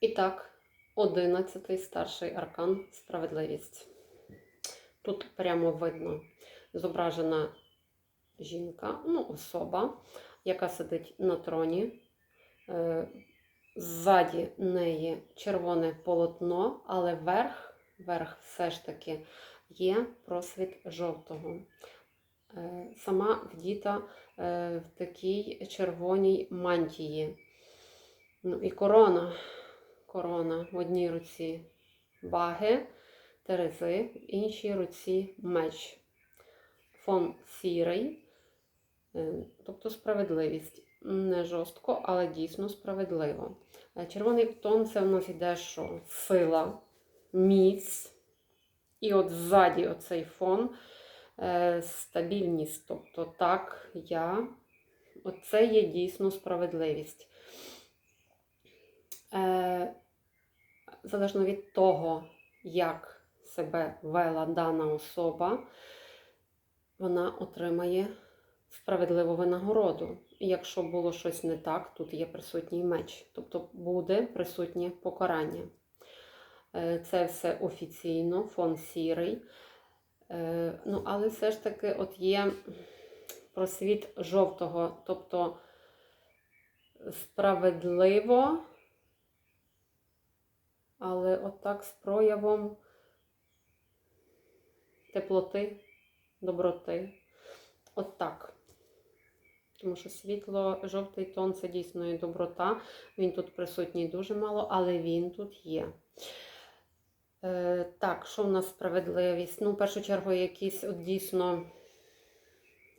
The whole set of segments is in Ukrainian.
І так, одинадцятий старший аркан справедливість. Тут прямо видно зображена жінка, ну, особа, яка сидить на троні. Е, Ззаді неї червоне полотно, але верх, верх все ж таки є просвіт жовтого. Е, Сама вдіта е, в такій червоній мантії. Ну і корона. Корона в одній руці ваги, терези, в іншій руці меч. Фон сірий, е, тобто справедливість. Не жорстко, але дійсно справедливо. Е, Червоний тон це в нас йде що? Сила, міць. І от ззаді оцей фон е, стабільність. Тобто, так, я. Оце є дійсно справедливість. Е, залежно від того, як себе вела дана особа, вона отримає справедливу винагороду. І якщо було щось не так, тут є присутній меч, тобто буде присутнє покарання. Е, Це все офіційно, фон сірий. Е, Ну, але все ж таки от є просвіт жовтого, тобто справедливо, але отак з проявом теплоти, доброти. От так. Тому що світло-жовтий тон це дійсно і доброта. Він тут присутній дуже мало, але він тут є. Е, так, що в нас справедливість? Ну, в першу чергу, якісь от дійсно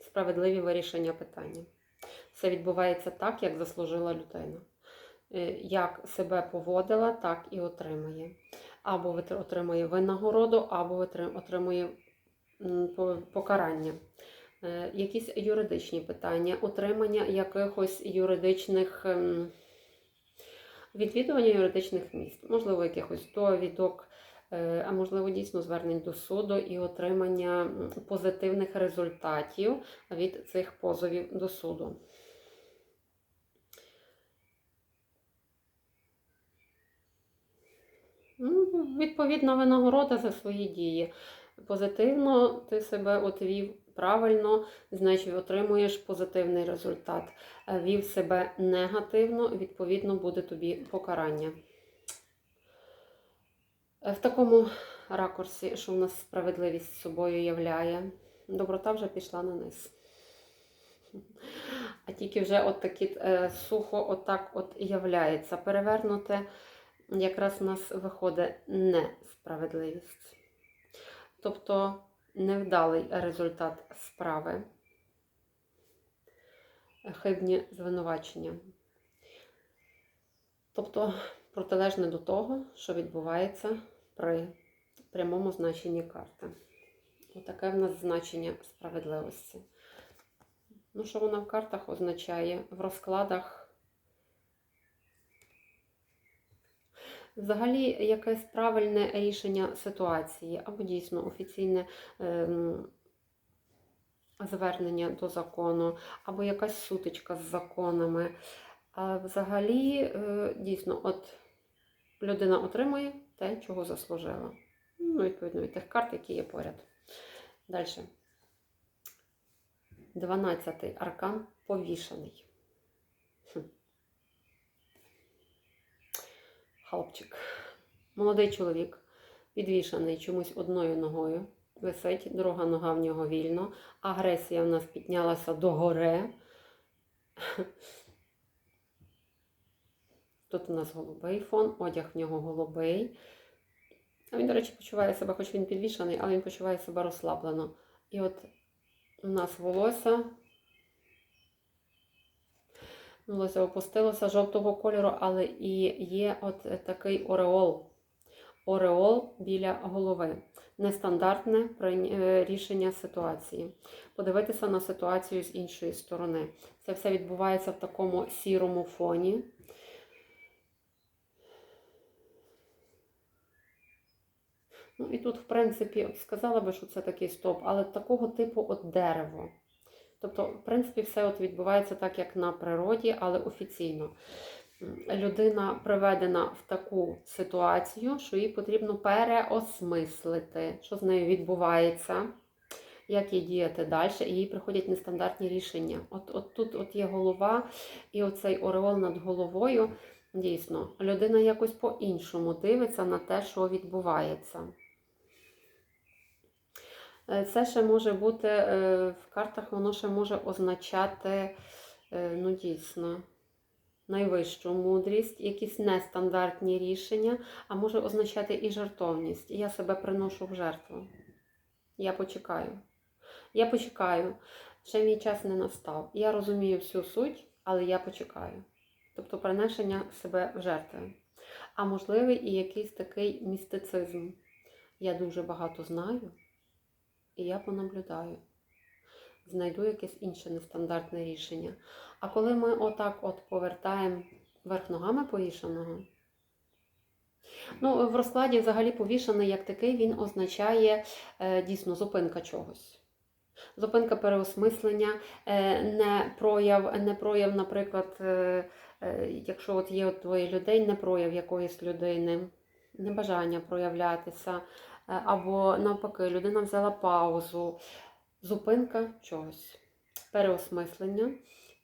справедливі вирішення питання. Все відбувається так, як заслужила людина. Е, як себе поводила, так і отримає. Або отримує винагороду, або отримує покарання. Е, Якісь юридичні питання, отримання якихось юридичних ем, відвідування юридичних місць, можливо, якихось довідок, е, а можливо, дійсно звернень до суду і отримання позитивних результатів від цих позовів до суду. Ну, відповідна винагорода за свої дії. Позитивно ти себе отвів правильно, значить отримуєш позитивний результат. Е, Вів себе негативно, відповідно, буде тобі покарання. Е, В такому ракурсі, що в нас справедливість собою являє, доброта вже пішла на низ. А тільки вже от такі е, сухо отак от являється. Перевернуте якраз у нас виходить несправедливість. Тобто невдалий результат справи, хибні звинувачення. Тобто протилежне до того, що відбувається при прямому значенні карти. Отаке в нас значення справедливості. Ну, що вона в картах означає? В розкладах Взагалі, якесь правильне рішення ситуації, або дійсно офіційне ем, звернення до закону, або якась сутичка з законами. А взагалі, е, дійсно, от людина отримує те, чого заслужила. Ну, відповідно від тих карт, які є поряд. Далі. 12-й аркан повішений. Хлопчик. Молодий чоловік, підвішаний чомусь одною ногою. Висить, друга нога в нього вільно. Агресія в нас піднялася до гори. Тут у нас голубий фон, одяг в нього голубий. А він, до речі, почуває себе, хоч він підвішаний, але він почуває себе розслаблено. І от у нас волосся. Волосся опустилося жовтого кольору, але і є от такий ореол. Ореол біля голови. Нестандартне е, рішення ситуації. Подивитися на ситуацію з іншої сторони. Це все відбувається в такому сірому фоні. Ну і тут, в принципі, сказала би, що це такий стоп, але такого типу от дерево. Тобто, в принципі, все от відбувається так, як на природі, але офіційно. людина приведена в таку ситуацію, що їй потрібно переосмислити, що з нею відбувається, як їй діяти далі, і їй приходять нестандартні рішення. От, от тут от є голова, і оцей ореол над головою. Дійсно, людина якось по-іншому дивиться на те, що відбувається. Е, Це ще може бути е, в картах, воно ще може означати, е, ну дійсно, найвищу мудрість, якісь нестандартні рішення, а може означати і жертовність. Я себе приношу в жертву. Я почекаю. Я почекаю. Ще мій час не настав. Я розумію всю суть, але я почекаю. Тобто принесення себе в жертви. А можливий і якийсь такий містицизм. Я дуже багато знаю, і я понаблюдаю. Знайду якесь інше нестандартне рішення. А коли ми отак от повертаємо верх ногами повішеного, ну, в розкладі взагалі повішений як такий, він означає е, дійсно зупинка чогось. Зупинка переосмислення, е, не прояв, не прояв, наприклад, е, якщо от є от двоє людей, не прояв якоїсь людини, небажання проявлятися, або навпаки, людина взяла паузу, зупинка чогось, переосмислення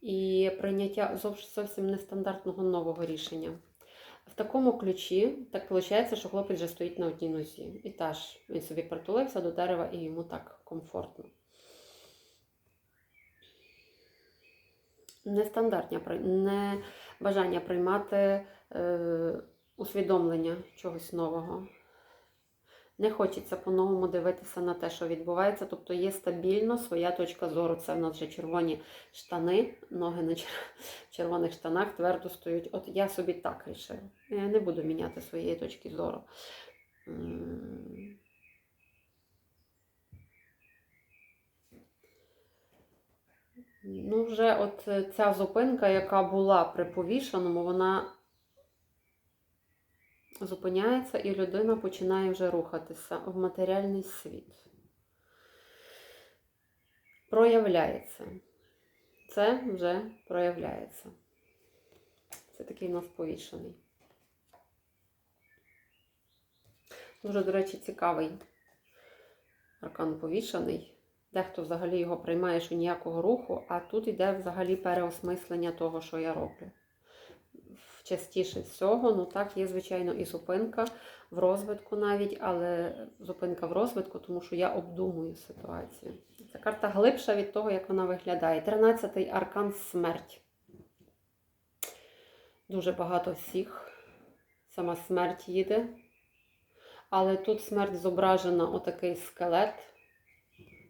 і прийняття зовсім нестандартного нового рішення. В такому ключі так виходить, що хлопець вже стоїть на одній нозі. І теж він собі притулився до дерева і йому так комфортно. Нестандартне не бажання приймати е, усвідомлення чогось нового. Не хочеться по-новому дивитися на те, що відбувається. Тобто є стабільно своя точка зору. Це в нас вже червоні штани, ноги на червоних штанах твердо стоять. От я собі так рішив. Я не буду міняти своєї точки зору. Ну, вже от е, ця зупинка, яка була при повішеному, вона зупиняється і людина починає вже рухатися в матеріальний світ. Проявляється. Це вже проявляється. Це такий в нас повішений. Дуже, до речі, цікавий аркан повішений. Дехто взагалі його приймає, що ніякого руху, а тут йде взагалі переосмислення того, що я роблю. Частіше всього, ну так, є, звичайно, і зупинка в розвитку навіть, але зупинка в розвитку, тому що я обдумую ситуацію. Ця карта глибша від того, як вона виглядає. 13-й аркан смерть. Дуже багато всіх. Сама смерть їде. Але тут смерть зображена отакий скелет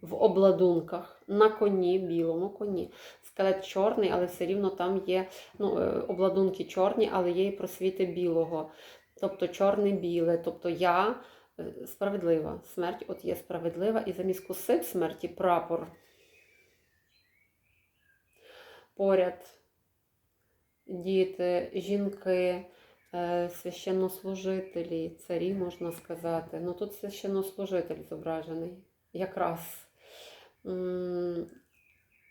в обладунках на коні, білому коні. Скелет чорний, але все рівно там є ну, е, обладунки чорні, але є і просвіти білого. Тобто чорне-біле. Тобто я е, справедлива. Смерть от є справедлива. І замість коси смерті прапор. Поряд діти, жінки, е, священнослужителі, царі, можна сказати. Ну тут священнослужитель зображений. Якраз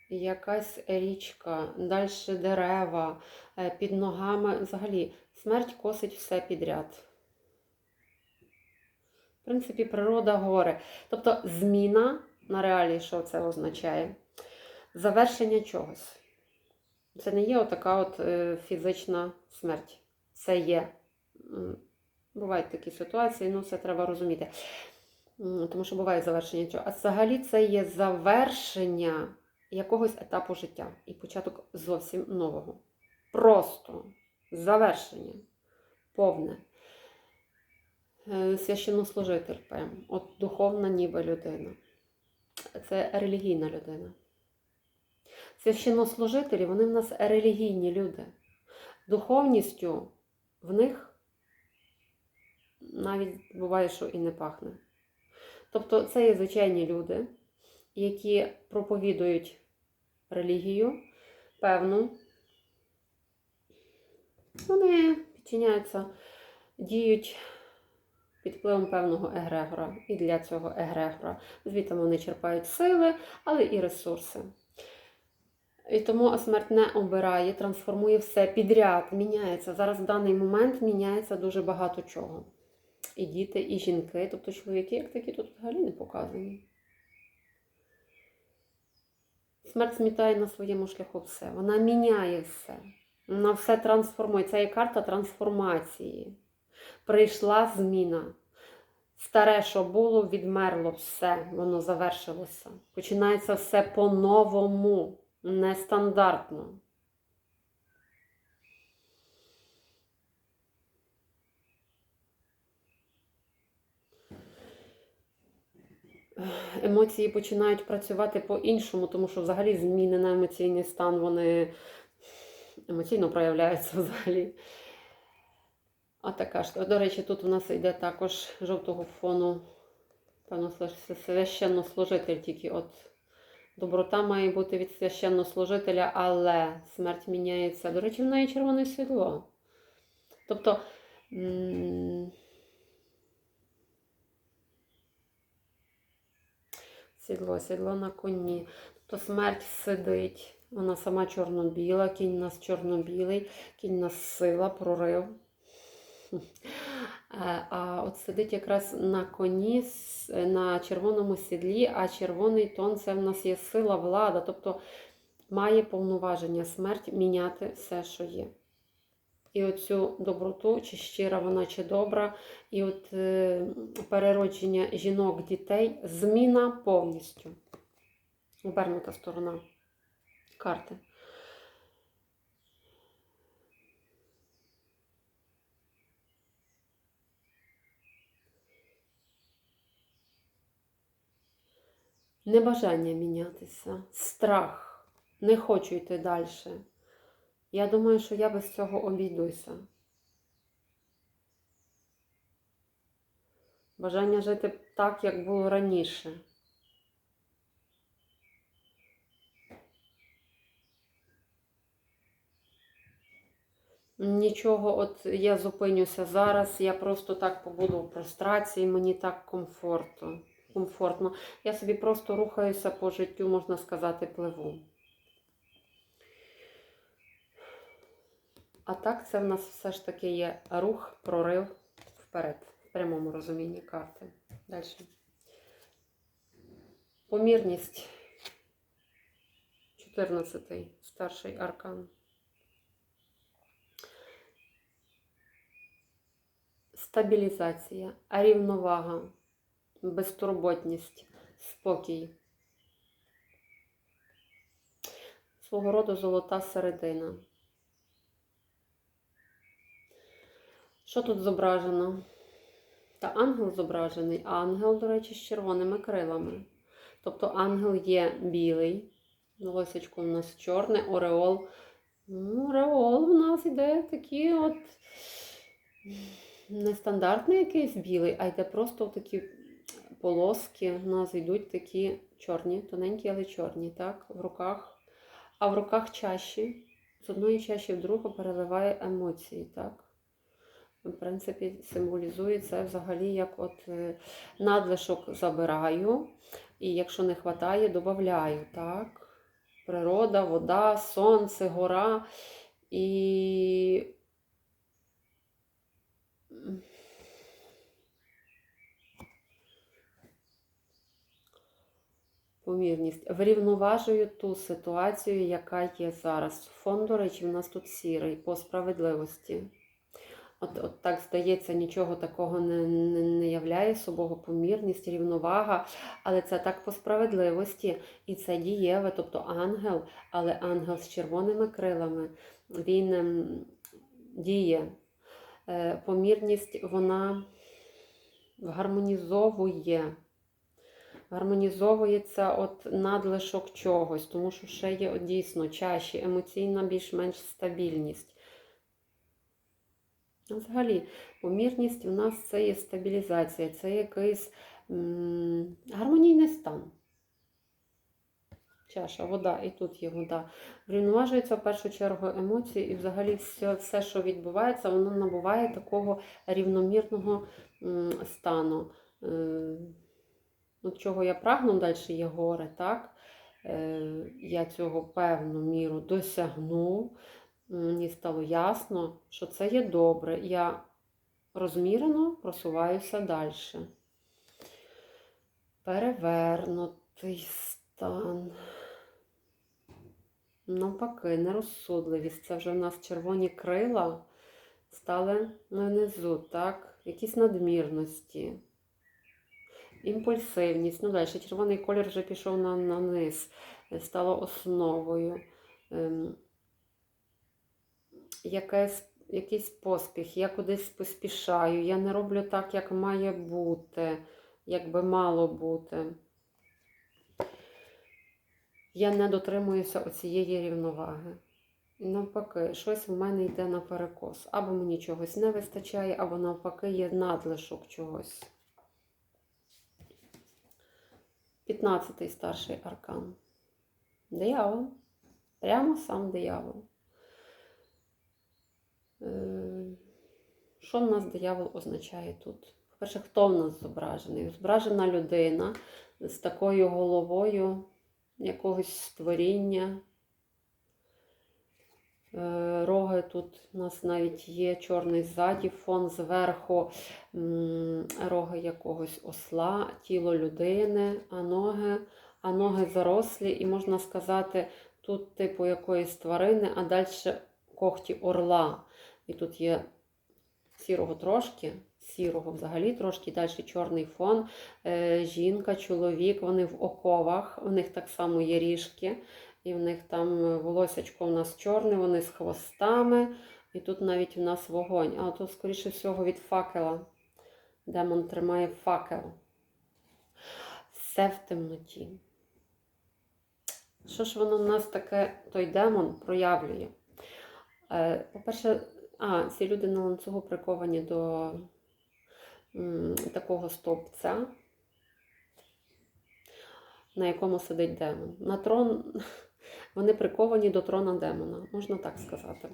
якась річка, далі дерева, е, під ногами. Взагалі, смерть косить все підряд. В принципі, природа гори. Тобто зміна на реалії, що це означає? Завершення чогось. Це не є отака от е, фізична смерть. Це є. Бувають такі ситуації, ну це треба розуміти. Тому що буває завершення чого. А взагалі це є завершення якогось етапу життя і початок зовсім нового. Просто завершення повне. Е, Священнослужитель, прям, от духовна ніби людина. Це релігійна людина. Священнослужителі, вони в нас релігійні люди. Духовністю в них навіть буває, що і не пахне. Тобто це є звичайні люди, які проповідують релігію певну. Вони підчиняються, діють під впливом певного егрегора. І для цього егрегора. Звідти вони черпають сили, але і ресурси. І тому смерть не обирає, трансформує все підряд, міняється. Зараз в даний момент міняється дуже багато чого. І діти, і жінки, тобто чоловіки, як такі, тут взагалі не показані. Смерть змітає на своєму шляху все. Вона міняє все. Вона все трансформує. Це є карта трансформації. Прийшла зміна. Старе, що було, відмерло все, воно завершилося. Починається все по-новому, нестандартно. Емоції починають працювати по-іншому, тому що взагалі зміни на емоційний стан вони емоційно проявляються взагалі. А така ж, до речі, тут у нас йде також жовтого фону, певно, священнослужитель, тільки от доброта має бути від священнослужителя, але смерть міняється. До речі, в неї червоне світло. Тобто. Сідло, сідло на коні. Тобто смерть сидить, вона сама чорно-біла, кінь у нас чорно-білий, кінь у нас сила, прорив. Е, А от сидить якраз на коні, на червоному сідлі, а червоний тон це в нас є сила, влада. Тобто має повноваження смерть міняти все, що є. І оцю доброту, чи щира вона, чи добра, і от е, переродження жінок, дітей, зміна повністю. Обернута сторона карти. Небажання мінятися, страх, не хочу йти далі. Я думаю, що я без цього обійдуся. Бажання жити так, як було раніше. Нічого, от я зупинюся зараз, я просто так побуду в прострації, мені так комфортно. комфортно. Я собі просто рухаюся по життю, можна сказати, пливу. А так, це в нас все ж таки є рух, прорив вперед, в прямому розумінні карти. Далі. Помірність. 14 старший аркан. Стабілізація, рівновага, безтурботність, спокій. Свого роду золота середина. Що тут зображено? Та ангел зображений, ангел, до речі, з червоними крилами. Тобто ангел є білий, волосечко у нас чорне, ореол. Ну, ореол у нас іде такий от нестандартний якийсь білий, а йде просто такі полоски. У нас йдуть такі чорні, тоненькі, але чорні, так, в руках. А в руках чаші, з одної чаші в другу переливає емоції, так? В принципі, символізує це взагалі як от е, надлишок забираю, і якщо не вистачає, додаю, так? Природа, вода, сонце, гора. І помірність. Врівноважую ту ситуацію, яка є зараз. Фон, до речі, в нас тут сірий по справедливості. От, от так здається, нічого такого не, не, не являє собою помірність, рівновага, але це так по справедливості, і це дієве, тобто ангел, але ангел з червоними крилами, він ем, діє. Е, помірність вона гармонізовує. Гармонізовується от надлишок чогось, тому що ще є дійсно чаші, емоційна більш-менш стабільність. Ну, Взагалі, помірність у нас це є стабілізація, це якийсь м, гармонійний стан. Чаша, вода, і тут є вода. Врівноважується в першу чергу емоції, і взагалі все, все, що відбувається, воно набуває такого рівномірного стану. Е, От чого я прагну, далі є горе, так? е, я цього певну міру досягну, мені стало ясно, що це є добре. Я розмірено просуваюся далі. Перевернутий стан. Навпаки, нерозсудливість. Це вже в нас червоні крила стали внизу, так? Якісь надмірності. Імпульсивність. Ну, далі, червоний колір вже пішов на, на низ, стало основою. Ем, якесь, якийсь поспіх, я кудись поспішаю, я не роблю так, як має бути, як би мало бути. Я не дотримуюся оцієї рівноваги. Навпаки, щось в мене йде на перекос. Або мені чогось не вистачає, або навпаки є надлишок чогось. 15-й старший аркан. Диявол. Прямо сам диявол. Е, Що в нас диявол означає тут? По-перше, хто в нас зображений? Зображена людина з такою головою якогось створіння. Е, Роги тут у нас навіть є чорний ззаді, фон зверху, роги якогось осла, тіло людини, а ноги, а ноги зарослі, і можна сказати, тут типу якоїсь тварини, а далі когті орла. І тут є сірого трошки, сірого взагалі трошки, далі чорний фон, е, жінка, чоловік, вони в оковах, у них так само є ріжки, і в них там волосячко у нас чорне, вони з хвостами, і тут навіть у нас вогонь. А то, скоріше всього, від факела. Демон тримає факел. Все в темноті. Що ж воно в нас таке, той демон проявлює? Е, По-перше, а, ці люди на ланцюгу приковані до м, такого стовпця, на якому сидить демон. На трон вони приковані до трона демона, можна так сказати.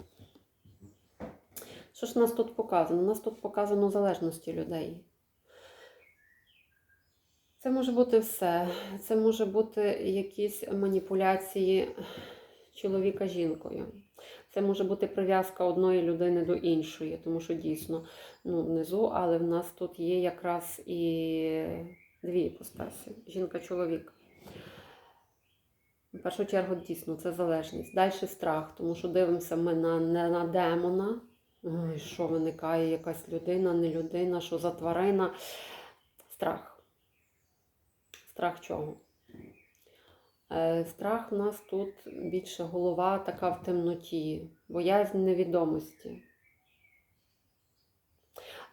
Що ж нас тут показано? У нас тут показано залежності людей. Це може бути все. Це може бути якісь маніпуляції чоловіка жінкою. Це може бути прив'язка одної людини до іншої, тому що дійсно ну, внизу, але в нас тут є якраз і дві іпостасі жінка-чоловік. В першу чергу, дійсно, це залежність. Далі страх, тому що дивимося ми на, не на демона. Що виникає якась людина, не людина, що за тварина. Страх. Страх чого? Е, Страх у нас тут більше голова така в темноті, боязнь невідомості.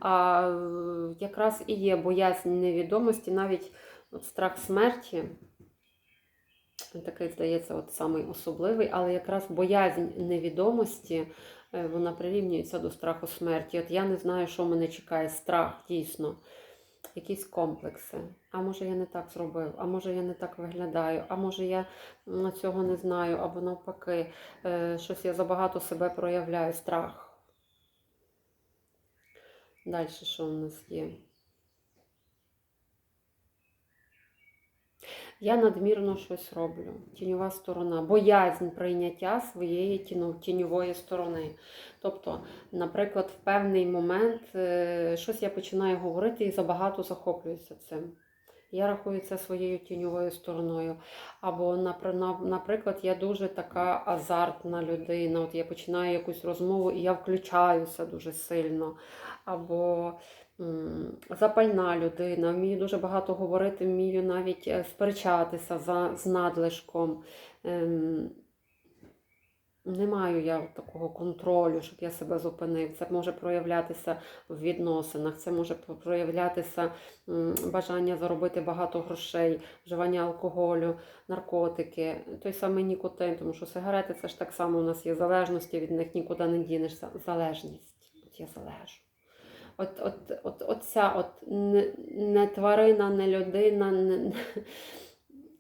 А е, якраз і є боязнь невідомості, навіть от страх смерті, такий, здається, от самий особливий, але якраз боязнь невідомості, е, вона прирівнюється до страху смерті. От я не знаю, що мене чекає, страх дійсно якісь комплекси. А може я не так зробив, а може я не так виглядаю, а може я на цього не знаю, або навпаки, е, щось я забагато себе проявляю, страх. Далі що в нас є? Я надмірно щось роблю. Тіньова сторона, боязнь прийняття своєї тіньової сторони. Тобто, наприклад, в певний момент е, щось я починаю говорити і забагато захоплююся цим. Я рахую це своєю тіньовою стороною. Або, наприклад, я дуже така азартна людина. От я починаю якусь розмову і я включаюся дуже сильно. Або запальна людина, вмію дуже багато говорити, вмію навіть е, сперечатися за, з надлишком. Ем, не маю я такого контролю, щоб я себе зупинив. Це може проявлятися в відносинах, це може проявлятися бажання заробити багато грошей, вживання алкоголю, наркотики, той самий нікотин, тому що сигарети це ж так само у нас є залежності, від них нікуди не дінешся. Залежність. От я залежу. От, от, от, от ця от не, не тварина, не людина, не,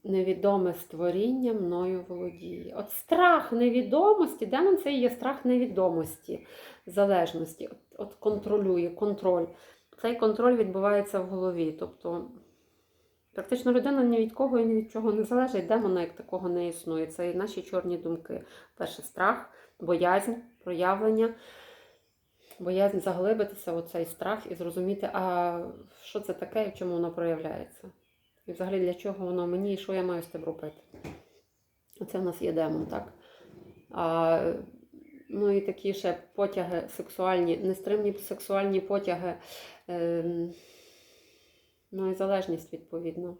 невідоме створіння мною володіє. От страх невідомості, демон це є страх невідомості, залежності. От, от контролює, контроль. Цей контроль відбувається в голові. Тобто Практично людина ні від кого і ні від чого не залежить, демона як такого не існує. Це і наші чорні думки. Перше страх, боязнь, проявлення, боязнь заглибитися у цей страх і зрозуміти, а що це таке і чому воно проявляється. І взагалі для чого воно мені і що я маю з тим робити. Оце в нас є демон, так? А, ну і такі ще потяги сексуальні, нестримні сексуальні потяги. Ем, Ну і залежність, відповідно.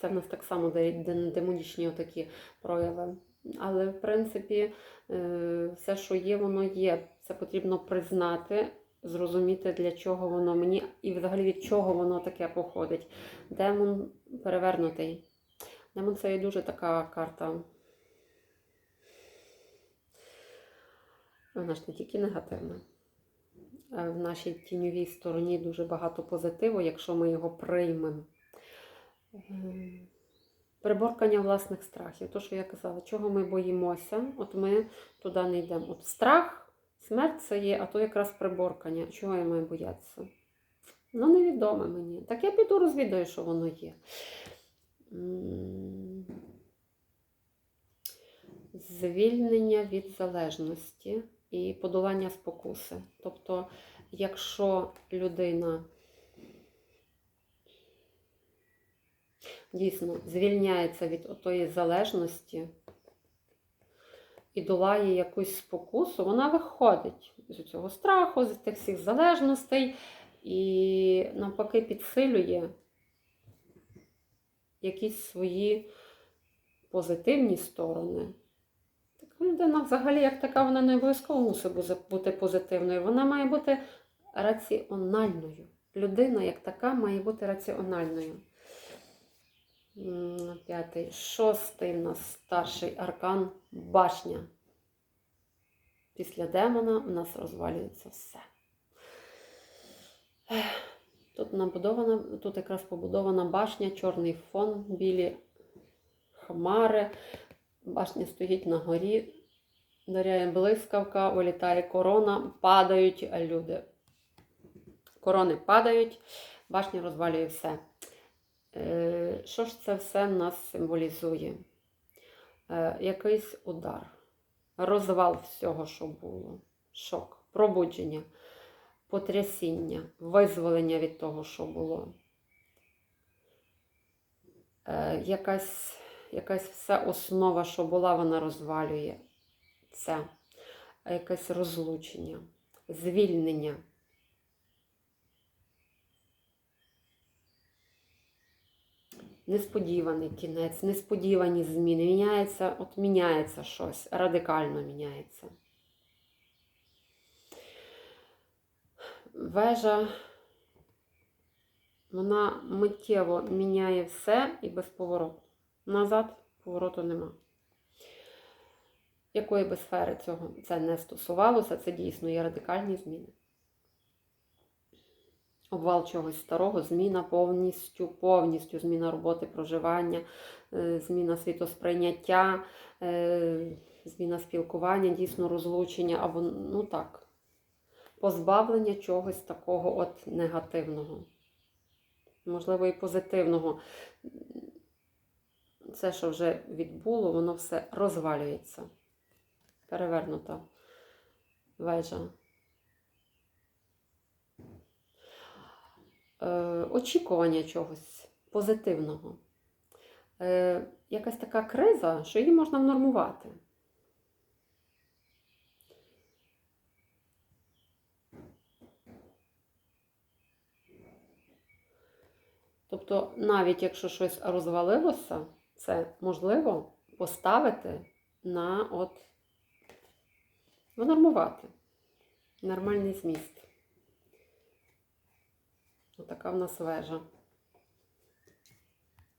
Це в нас так само де- де- демонічні отакі прояви. Але, в принципі, е, все, що є, воно є. Це потрібно признати, зрозуміти, для чого воно мені і взагалі від чого воно таке походить. Демон перевернутий. Демон це є дуже така карта. Вона ж не тільки негативна. Е, В нашій тіньовій стороні дуже багато позитиву, якщо ми його приймемо. Приборкання власних страхів. То, що я казала, чого ми боїмося, от ми туди не йдемо. От страх, смерть це є, а то якраз приборкання. Чого я маю боятися? Ну, невідоме мені. Так я піду розвідаю, що воно є. Звільнення від залежності і подолання спокуси. Тобто, якщо людина дійсно звільняється від отої залежності і долає якусь спокусу, вона виходить з цього страху, з тих всіх залежностей і навпаки підсилює якісь свої позитивні сторони. Така людина взагалі, як така, вона не обов'язково мусить бути позитивною. Вона має бути раціональною. Людина, як така, має бути раціональною. П'ятий, шостий у нас старший аркан башня. Після демона у нас розвалюється все. Тут набудована, тут якраз побудована башня, чорний фон, білі хмари. Башня стоїть на горі, даряє блискавка, вилітає корона, падають люди. Корони падають, башня розвалює все. Е, Що ж це все нас символізує? Е, Якийсь удар, розвал всього, що було, шок, пробудження, потрясіння, визволення від того, що було. Е, Якась, якась вся основа, що була, вона розвалює це. Якесь розлучення, звільнення. Несподіваний кінець, несподівані зміни. Міняється, от міняється щось, радикально міняється. Вежа, вона миттєво міняє все і без повороту. Назад повороту нема. Якої би сфери цього це не стосувалося, це дійсно є радикальні зміни. Обвал чогось старого, зміна повністю, повністю зміна роботи, проживання, е, зміна світосприйняття, е, зміна спілкування, дійсно розлучення, або, ну так, позбавлення чогось такого от негативного. Можливо, і позитивного. Це, що вже відбуло, воно все розвалюється. Перевернута вежа. Очікування чогось позитивного. Е, якась така криза, що її можна внормувати. Тобто, навіть якщо щось розвалилося, це можливо поставити на от внормувати нормальний зміст. Отака в нас вежа.